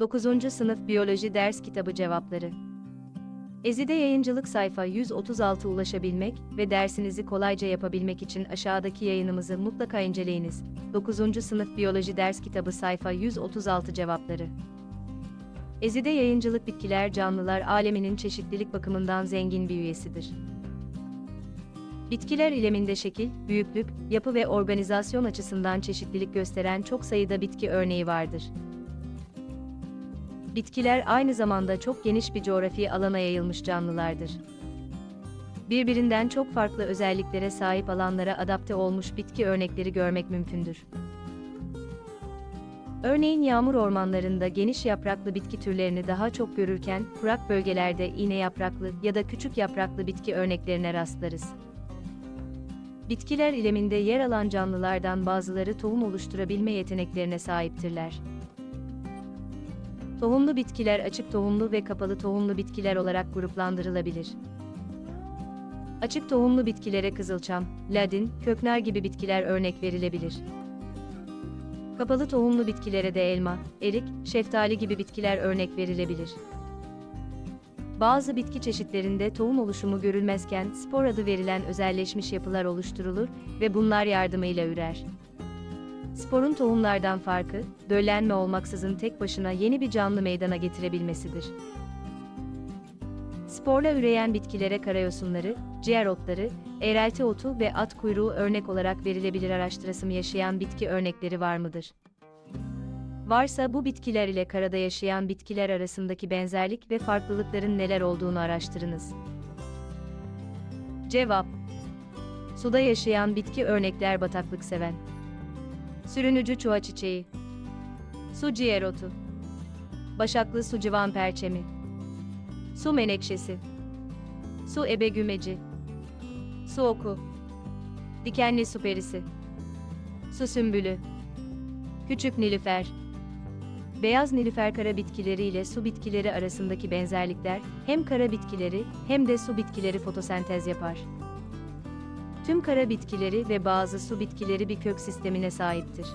9. Sınıf Biyoloji Ders Kitabı Cevapları Ezide Yayıncılık sayfa 136 ulaşabilmek ve dersinizi kolayca yapabilmek için aşağıdaki yayınımızı mutlaka inceleyiniz. 9. Sınıf Biyoloji Ders Kitabı sayfa 136 cevapları Ezide Yayıncılık bitkiler canlılar aleminin çeşitlilik bakımından zengin bir üyesidir. Bitkiler ileminde şekil, büyüklük, yapı ve organizasyon açısından çeşitlilik gösteren çok sayıda bitki örneği vardır. Bitkiler aynı zamanda çok geniş bir coğrafi alana yayılmış canlılardır. Birbirinden çok farklı özelliklere sahip alanlara adapte olmuş bitki örnekleri görmek mümkündür. Örneğin yağmur ormanlarında geniş yapraklı bitki türlerini daha çok görürken, kurak bölgelerde iğne yapraklı ya da küçük yapraklı bitki örneklerine rastlarız. Bitkiler ileminde yer alan canlılardan bazıları tohum oluşturabilme yeteneklerine sahiptirler. Tohumlu bitkiler açık tohumlu ve kapalı tohumlu bitkiler olarak gruplandırılabilir. Açık tohumlu bitkilere kızılçam, ladin, köknar gibi bitkiler örnek verilebilir. Kapalı tohumlu bitkilere de elma, erik, şeftali gibi bitkiler örnek verilebilir. Bazı bitki çeşitlerinde tohum oluşumu görülmezken spor adı verilen özelleşmiş yapılar oluşturulur ve bunlar yardımıyla ürer. Sporun tohumlardan farkı, döllenme olmaksızın tek başına yeni bir canlı meydana getirebilmesidir. Sporla üreyen bitkilere karayosunları, ciğer otları, eğrelti otu ve at kuyruğu örnek olarak verilebilir araştırasım yaşayan bitki örnekleri var mıdır? Varsa bu bitkiler ile karada yaşayan bitkiler arasındaki benzerlik ve farklılıkların neler olduğunu araştırınız. Cevap Suda yaşayan bitki örnekler bataklık seven. Sürünücü çuha çiçeği. Su ciğer. Başaklı su civan perçemi. Su menekşesi. Su ebe gümeci. Su oku. Dikenli su perisi. Su sümbülü. Küçük nilüfer. Beyaz nilüfer kara bitkileri ile su bitkileri arasındaki benzerlikler, hem kara bitkileri hem de su bitkileri fotosentez yapar. Tüm kara bitkileri ve bazı su bitkileri bir kök sistemine sahiptir.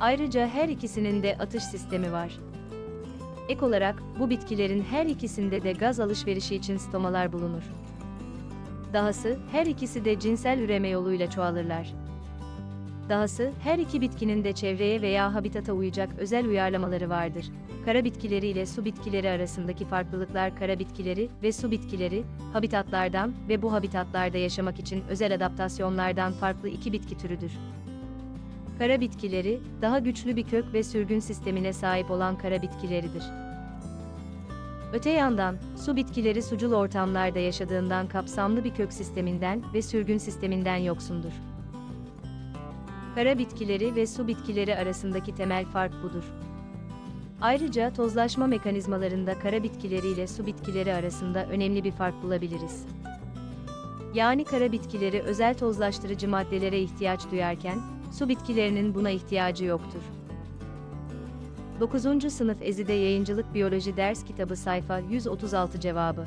Ayrıca her ikisinin de atış sistemi var. Ek olarak bu bitkilerin her ikisinde de gaz alışverişi için stomalar bulunur. Dahası her ikisi de cinsel üreme yoluyla çoğalırlar. Dahası her iki bitkinin de çevreye veya habitata uyacak özel uyarlamaları vardır. Kara bitkileri ile su bitkileri arasındaki farklılıklar kara bitkileri ve su bitkileri, habitatlardan ve bu habitatlarda yaşamak için özel adaptasyonlardan farklı iki bitki türüdür. Kara bitkileri, daha güçlü bir kök ve sürgün sistemine sahip olan kara bitkileridir. Öte yandan, su bitkileri sucul ortamlarda yaşadığından kapsamlı bir kök sisteminden ve sürgün sisteminden yoksundur. Kara bitkileri ve su bitkileri arasındaki temel fark budur. Ayrıca tozlaşma mekanizmalarında kara bitkileri ile su bitkileri arasında önemli bir fark bulabiliriz. Yani kara bitkileri özel tozlaştırıcı maddelere ihtiyaç duyarken, su bitkilerinin buna ihtiyacı yoktur. 9. Sınıf Ezide Yayıncılık Biyoloji Ders Kitabı sayfa 136 cevabı